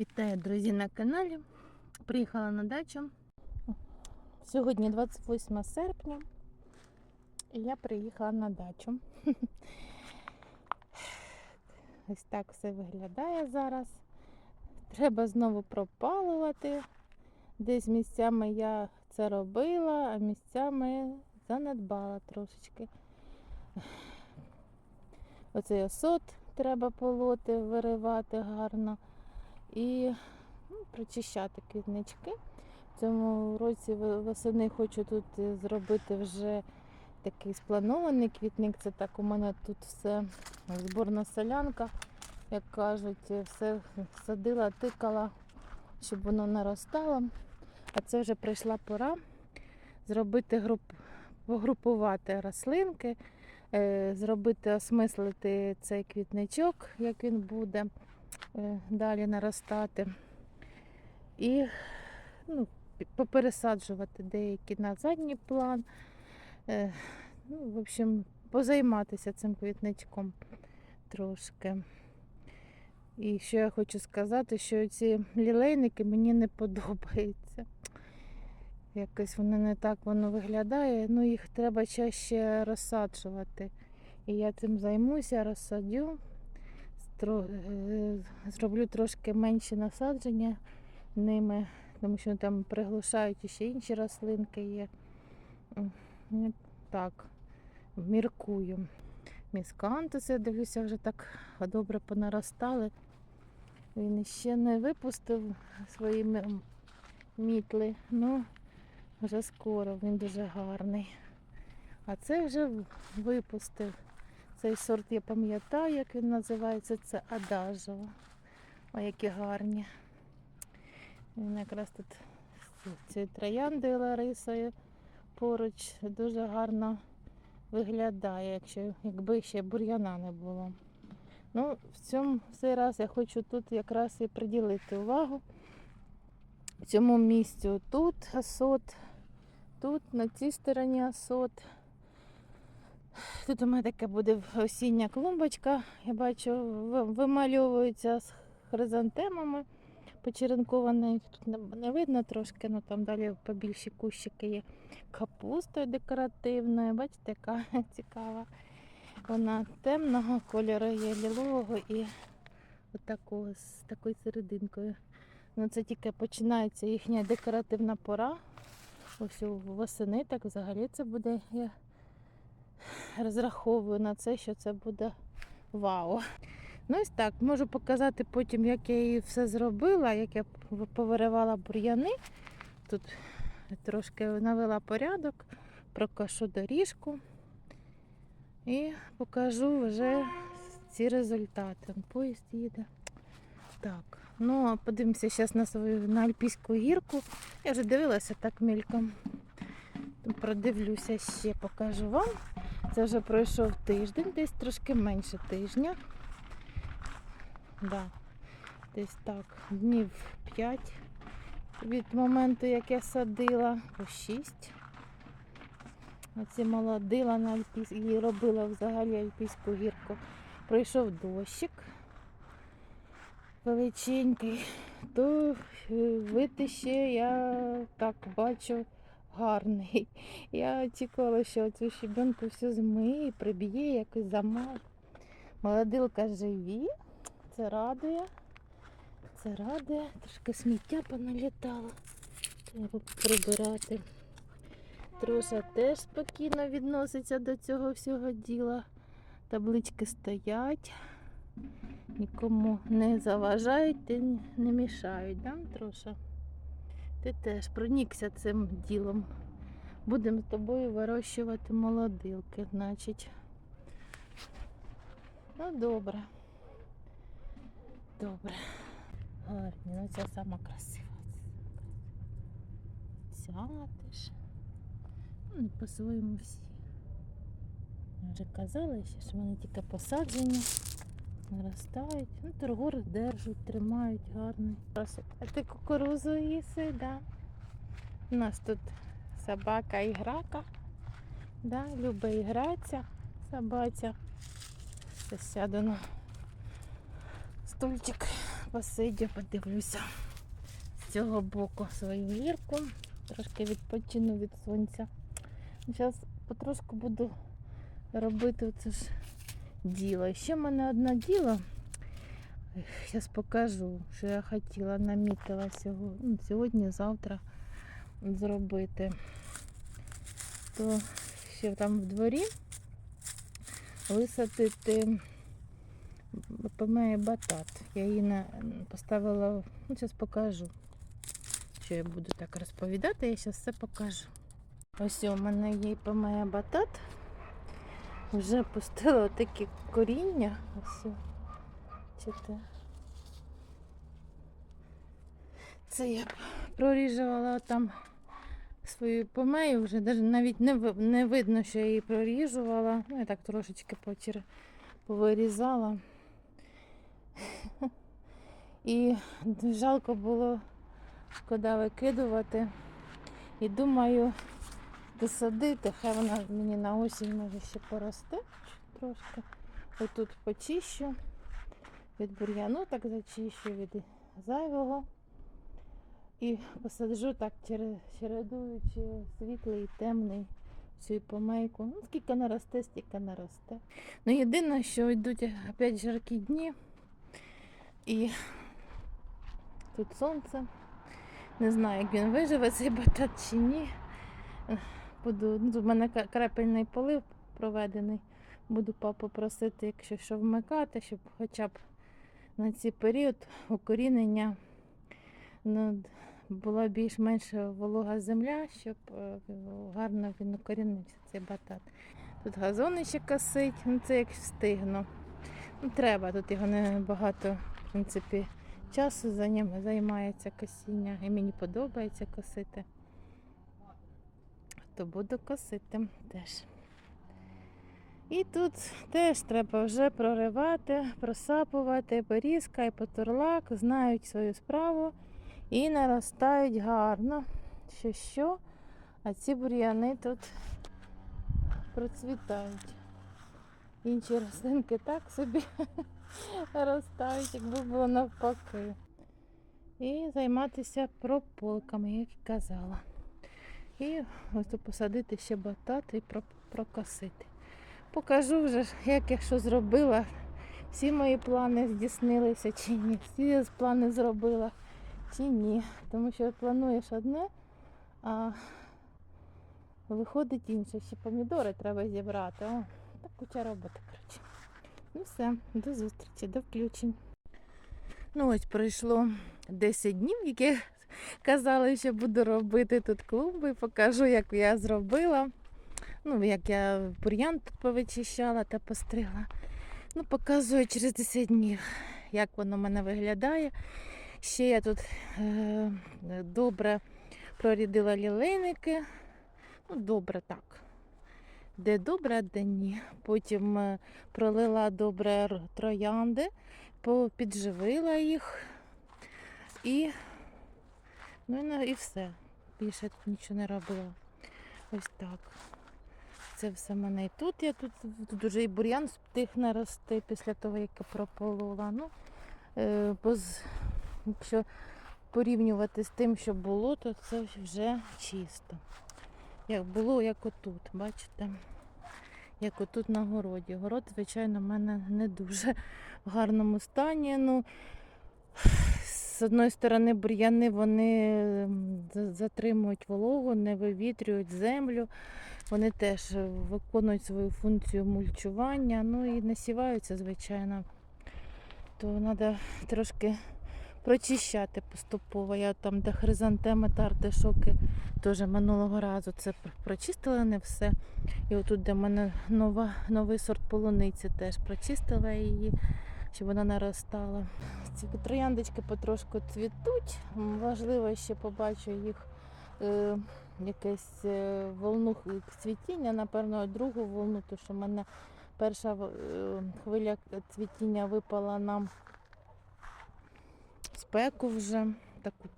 Вітаю, друзі, на каналі. Приїхала на дачу. Сьогодні 28 серпня. І я приїхала на дачу. Ось так все виглядає зараз. Треба знову пропалувати. Десь місцями я це робила, а місцями занедбала трошечки. Оцей осот треба полоти, виривати гарно і ну, прочищати квітнички. В цьому році восени хочу тут е, зробити вже такий спланований квітник. Це так у мене тут все зборна солянка, як кажуть, е, все садила, тикала, щоб воно наростало. А це вже прийшла пора зробити груп, погрупувати рослинки, е, зробити, осмислити цей квітничок, як він буде далі наростати. І ну, попересаджувати деякі на задній план. Е, Ну, в общем, позайматися цим квітничком трошки. І що я хочу сказати, що ці лілейники мені не подобаються. Якось воно не так воно виглядає. Ну, їх треба чаще розсаджувати. І я цим займуся, розсадю. Стро- е, Зроблю трошки менші насадження ними, тому що там приглушають ще інші рослинки є. Ну, Так, міркую. Міскантуси, я дивлюся, вже так добре понаростали. Він ще не випустив свої мітли, ну вже скоро, він дуже гарний. А цей вже випустив. Цей сорт я пам'ятаю, як він називається, це Адажево. Ой, які гарні. Він якраз тут цією трояндою Ларисою поруч дуже гарно виглядає, якщо якби ще бур'яна не було. Ну, в цьому в цей раз я хочу тут якраз і приділити увагу цьому місцю. Тут асот, тут на цій стороні асот. Тут у мене така буде осіння клумбочка. Я бачу, вимальовується з хризантемами почеренкований. Тут не, видно трошки, ну там далі побільші кущики є. Капустою декоративною. Бачите, яка цікава. Вона темного кольору є лілового і отакого з такою серединкою. Ну, це тільки починається їхня декоративна пора. Ось у восени, так взагалі це буде. Я розраховую на це, що це буде вау. Ну ось так, можу показати потім, як я її все зробила, як я повиривала бур'яни. Тут трошки навела порядок, прокашу доріжку і покажу вже ці результати. Поїзд їде. Так, ну подивимося зараз на свою на Альпійську гірку. Я вже дивилася так мільком. Продивлюся ще, покажу вам. Це вже пройшов тиждень, десь трошки менше тижня. Да. Десь так, днів 5 від моменту, як я садила, по 6. Оці молодила на альпійськ... її робила взагалі альпійську гірку. Пройшов дощик величенький, то е, вид ще я так бачу гарний. Я очікувала, що цю щебенку всю змиє, приб'є, якось замаже. Молодилка живі, це радує. Це радує. Трошки сміття поналітало. Треба прибирати. Троша теж спокійно відноситься до цього всього діла. Таблички стоять, нікому не заважають і не мішають, да, Троша? Ти теж пронікся цим ділом. Будемо з тобою вирощувати молодилки, значить. Ну, добре. Добре. Гарні, ну ця сама красива. Ця теж. Ну, по-своєму всі. Вже казала, що вони тільки посаджені, наростають. Ну, торгори держать, тримають гарний. А ти кукурузу їси, да? У нас тут собака і грака. Да? Любить гратися, собаця. Зараз сяду на стульчик, посидю, подивлюся з цього боку свою гірку. Трошки відпочину від сонця. Зараз потрошку буду робити це ж діло. Ще в мене одне діло. Зараз покажу, що я хотіла, намітила сьогодні, ну, сьогодні, завтра зробити. То ще там в дворі висадити помеє батат. Я її на, поставила, ну зараз покажу, що я буду так розповідати, я зараз все покажу. Ось у мене є помеє батат. Вже пустила такі коріння. Ось. Бачите? Це я проріжувала там свою помею вже, навіть не, не видно, що я її проріжувала. Ну, я так трошечки потір повирізала. І жалко було шкода викидувати. І думаю, досадити, хай вона мені на осінь може ще поросте трошки. Отут почищу від бур'яну, так зачищу від зайвого. І посаджу так чередуючи світлий і темний цю помейку. Ну, скільки наросте, стільки наросте. Ну, єдине, що йдуть опять жаркі дні. І тут сонце. Не знаю, як він виживе цей батат чи ні. Буду, ну, в мене крапельний полив проведений. Буду папу просити, якщо що вмикати, щоб хоча б на цей період укорінення ну, була більш-менш волога земля, щоб е, гарно він укорінився, цей батат. Тут газони ще косить, ну це як встигну. Ну, треба, тут його не багато, в принципі, часу займається косіння. І мені подобається косити. То буду косити теж. І тут теж треба вже проривати, просапувати, порізка і потурлак знають свою справу і наростають гарно. Що що, а ці бур'яни тут процвітають. Інші рослинки так собі ростають, якби було навпаки. І займатися прополками, як і казала. І ось тут посадити ще батат і прокосити. Покажу вже, як я що зробила. Всі мої плани здійснилися чи ні. Всі плани зробила чи ні. Тому що плануєш одне, а виходить інше. Ще помідори треба зібрати. О, так куча роботи, коротше. Ну все, до зустрічі, до включень. Ну ось пройшло 10 днів, які казали, що буду робити тут клумби. Покажу, як я зробила. Ну, як я бур'ян повичищала та постригла. Ну, показую через 10 днів, як воно в мене виглядає. Ще я тут е, добре прорідила лілейники. Ну, добре так. Де добре, де ні. Потім е, пролила добре троянди, підживила їх. І, ну, і, все. Більше нічого не робила. Ось так. Це все в мене і тут. Я тут, тут уже і бур'ян встиг нарости після того, як я прополола. Ну, е, поз, якщо порівнювати з тим, що було, то це вже чисто. Як було, як отут, бачите? Як отут на городі. Город, звичайно, в мене не дуже в гарному стані. Ну, з одної сторони, бур'яни вони затримують вологу, не вивітрюють землю. Вони теж е, виконують свою функцію мульчування, ну і насіваються, звичайно. То треба трошки прочищати поступово. Я там, де хризантеми та артишоки, теж минулого разу це пр- прочистила не все. І отут, де в мене нова, новий сорт полуниці, теж прочистила її, щоб вона наростала. Ці трояндочки потрошку цвітуть. Важливо ще побачу їх е, якесь е, волну цвітіння, напевно, другу волну, тому що в мене перша е, хвиля цвітіння випала на спеку вже, таку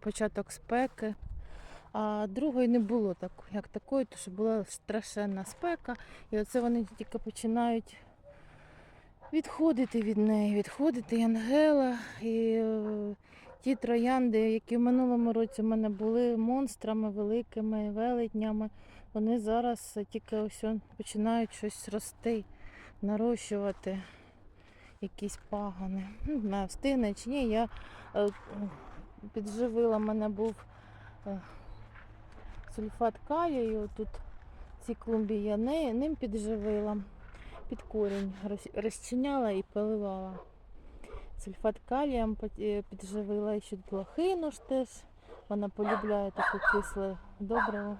початок спеки. А другої не було так, як такої, тому що була страшенна спека. І оце вони тільки починають відходити від неї, відходити Ангела і е, ті троянди, які в минулому році в мене були монстрами великими, велетнями, вони зараз тільки ось починають щось рости, нарощувати якісь пагани. Не встигне чи ні. Я е, підживила, в мене був е, сульфат калію, тут в цій клумбі я ним підживила, під корінь розчиняла і поливала. Сульфат калієм е, підживила ще блохину ж теж. Вона полюбляє таке кисле добриво.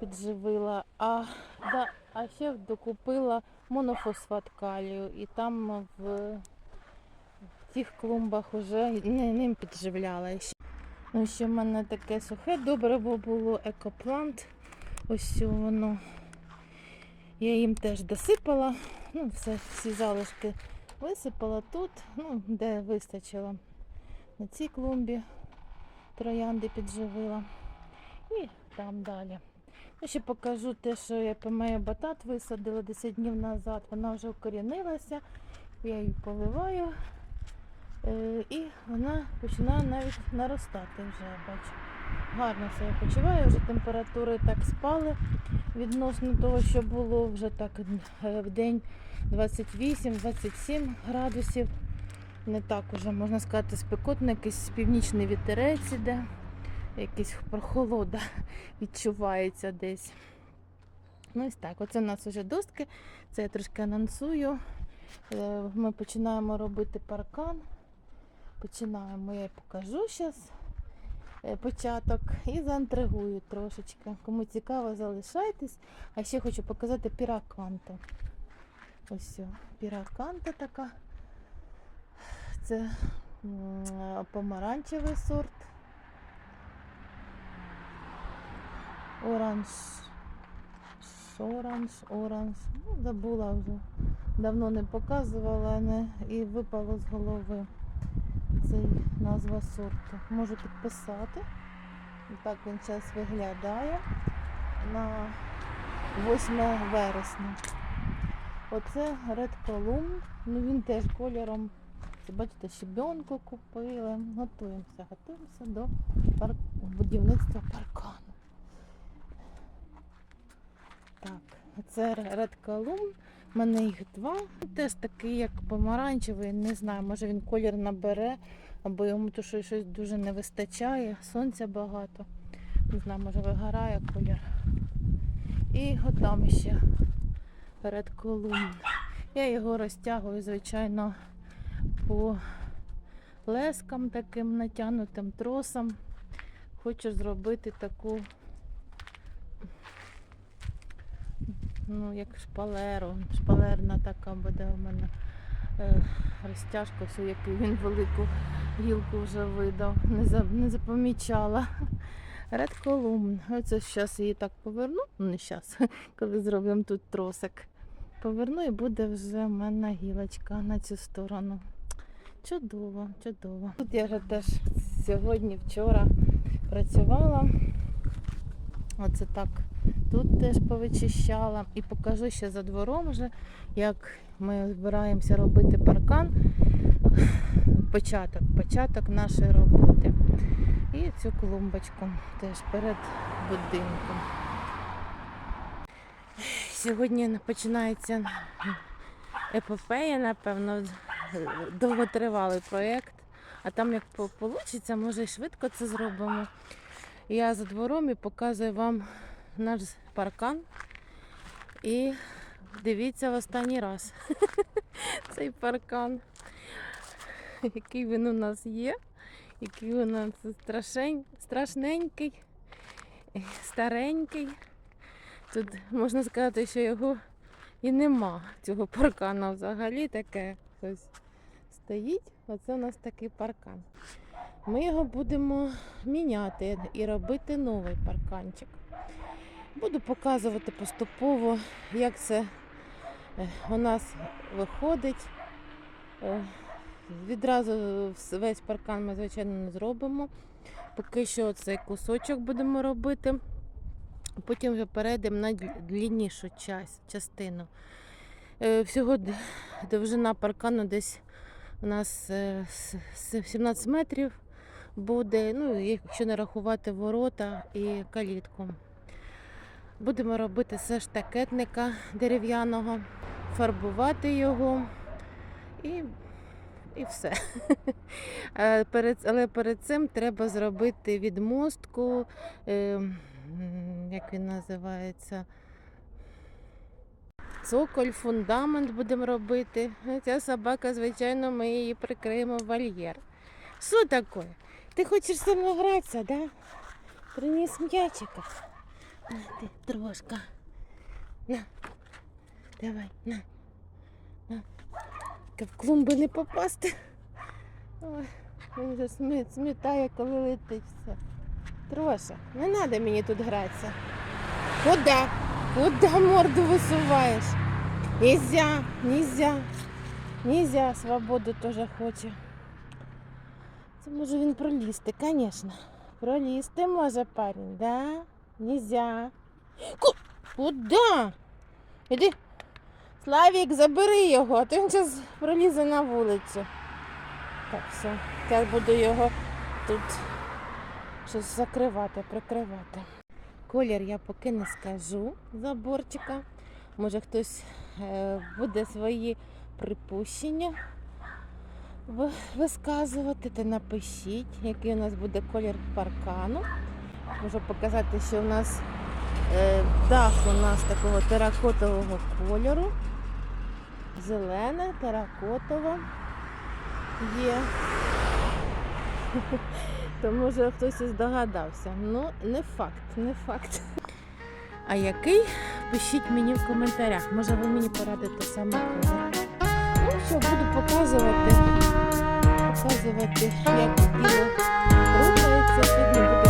Підживила. А, да, а ще докупила монофосфат калію. І там в, в тих клумбах вже ним підживляла. ще. Ну, ще в мене таке сухе добриво було екоплант. Ось воно. Я їм теж досипала. Ну, все, всі залишки висипала тут, ну, де вистачило. На цій клумбі троянди підживила. І там далі. Я ще покажу те, що я помею батат висадила 10 днів назад. Вона вже укорінилася. Я її поливаю. Е, і вона починає навіть наростати вже, бачу. Гарно себе почуваю, вже температури так спали відносно того, що було вже так е, в день 28-27 градусів. Не так уже, можна сказати, спекотно, якийсь північний вітерець іде, якийсь прохолода відчувається десь. Ну ось так, оце у нас вже достки, це я трошки анонсую. Е, Ми починаємо робити паркан. Починаємо, я покажу зараз початок і заінтригую трошечки. Кому цікаво, залишайтесь. А ще хочу показати піраканту. Ось піраканта така. Це помаранчевий сорт. Оранж. Оранж, оранж. Ну, забула вже. Давно не показувала не, і випало з голови цей назва сорту. Можу підписати. Так він зараз виглядає на 8 вересня. Оце Red Column. Ну він теж кольором. Це, бачите, щебенку купили. Готуємося, готуємося до пар... будівництва паркану. Так, це Red Column. У мене їх два. Теж такий, як помаранчевий, не знаю, може він колір набере, або йому то що щось дуже не вистачає. Сонця багато. Не знаю, може вигорає колір. І от там ще перед колумн. Я його розтягую, звичайно, по лескам таким натягнутим тросом. Хочу зробити таку ну, як шпалеру. Шпалерна така буде у мене розтяжка, все, яку він велику гілку вже видав. Не, за, не запомічала. Column. Оце зараз її так поверну. Ну, не зараз, коли зробимо тут тросик. Поверну і буде вже в мене гілочка на цю сторону. Чудово, чудово. Тут я вже теж сьогодні, вчора працювала. Оце так. Тут теж повичищала і покажу ще за двором, вже, як ми збираємося робити паркан. Початок, початок нашої роботи. І цю клумбочку теж перед будинком. Сьогодні починається епопея, напевно, довготривалий проєкт. А там як вийде, може швидко це зробимо. Я за двором і показую вам наш паркан. І дивіться в останній раз цей паркан, який він у нас є, який у нас страшень, страшненький, старенький. Тут можна сказати, що його і нема, цього паркана взагалі таке щось стоїть. Оце у нас такий паркан. Ми його будемо міняти і робити новий парканчик. Буду показувати поступово, як це е, у нас виходить. Е, Відразу весь паркан ми, звичайно, не зробимо. Поки що цей кусочок будемо робити. Потім вже перейдемо на дл- дліннішу частину. Е, Всього довжина паркану десь у нас е, с- с- 17 метрів буде. Ну, якщо не рахувати ворота і калітку. Будемо робити все штакетника дерев'яного, фарбувати його і, і все. Е, але перед цим треба зробити відмостку, е, як він називається. Цоколь, фундамент будемо робити. Ця собака, звичайно, ми її прикриємо в вольєр. Що таке? Ти хочеш зі мною гратися, да? Приніс м'ячика. На, ти, трошка. На. Давай, на. На. В клумби не попасти. Він же смі- смітає, коли летить все. Троша, не треба мені тут гратися. Куда? Куда морду висуваєш? Нельзя, нельзя. Нельзя, свободу теж хоче. Це може він пролізти, звісно. Пролізти може парень, да? Нельзя. Ку... Куда? Іди. Славік, забери його, а то він зараз пролізе на вулицю. Так, все. Я буду його тут щось закривати, прикривати. Колір я поки не скажу заборчика. Може хтось е, буде свої припущення ви- висказувати, то напишіть, який у нас буде колір паркану. Можу показати, що у нас е, дах у нас такого теракотового кольору. Зелене, теракотове є. То може хтось і здогадався. Ну, не факт, не факт. А який? Пишіть мені в коментарях. Може ви мені порадите саме колір. Ну що, буду показувати, показувати, як діло рухається. Сьогодні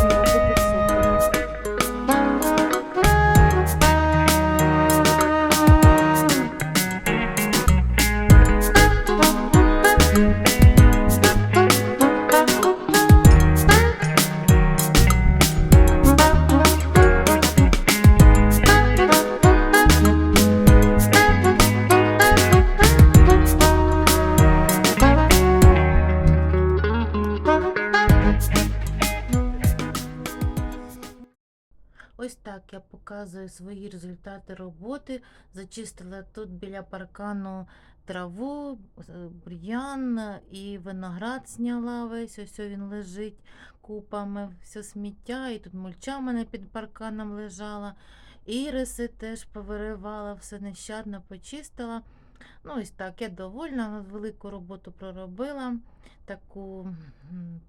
я показую свої результати роботи. Зачистила тут біля паркану траву, е, бур'ян і виноград зняла весь. Ось він лежить купами, все сміття, і тут мульча в мене під парканом лежала. Іриси теж повиривала, все нещадно почистила. Ну, ось так, я довольна, велику роботу проробила, таку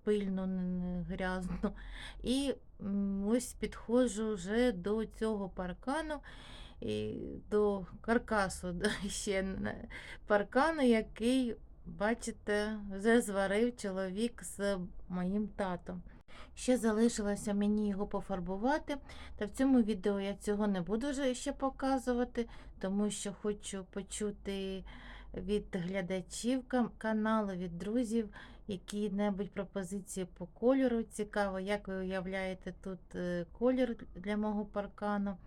пильну, грязну. І ось підходжу вже до цього паркану, і до каркасу ще паркану, який, бачите, вже зварив чоловік з моїм татом. Ще залишилося мені його пофарбувати, та в цьому відео я цього не буду ще показувати, тому що хочу почути від глядачів каналу, від друзів які-небудь пропозиції по кольору. Цікаво, як ви уявляєте тут е, колір для мого паркану.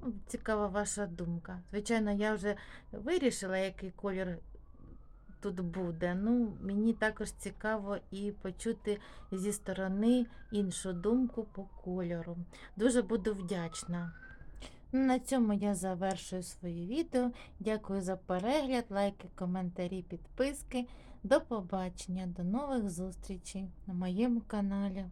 Ну, Цікава ваша думка. Звичайно, я вже вирішила, який колір тут буде. Ну, мені також цікаво і почути зі сторони іншу думку по кольору. Дуже буду вдячна. На цьому я завершую своє відео. Дякую за перегляд, лайки, коментарі, підписки. До побачення, до нових зустрічей на моєму каналі.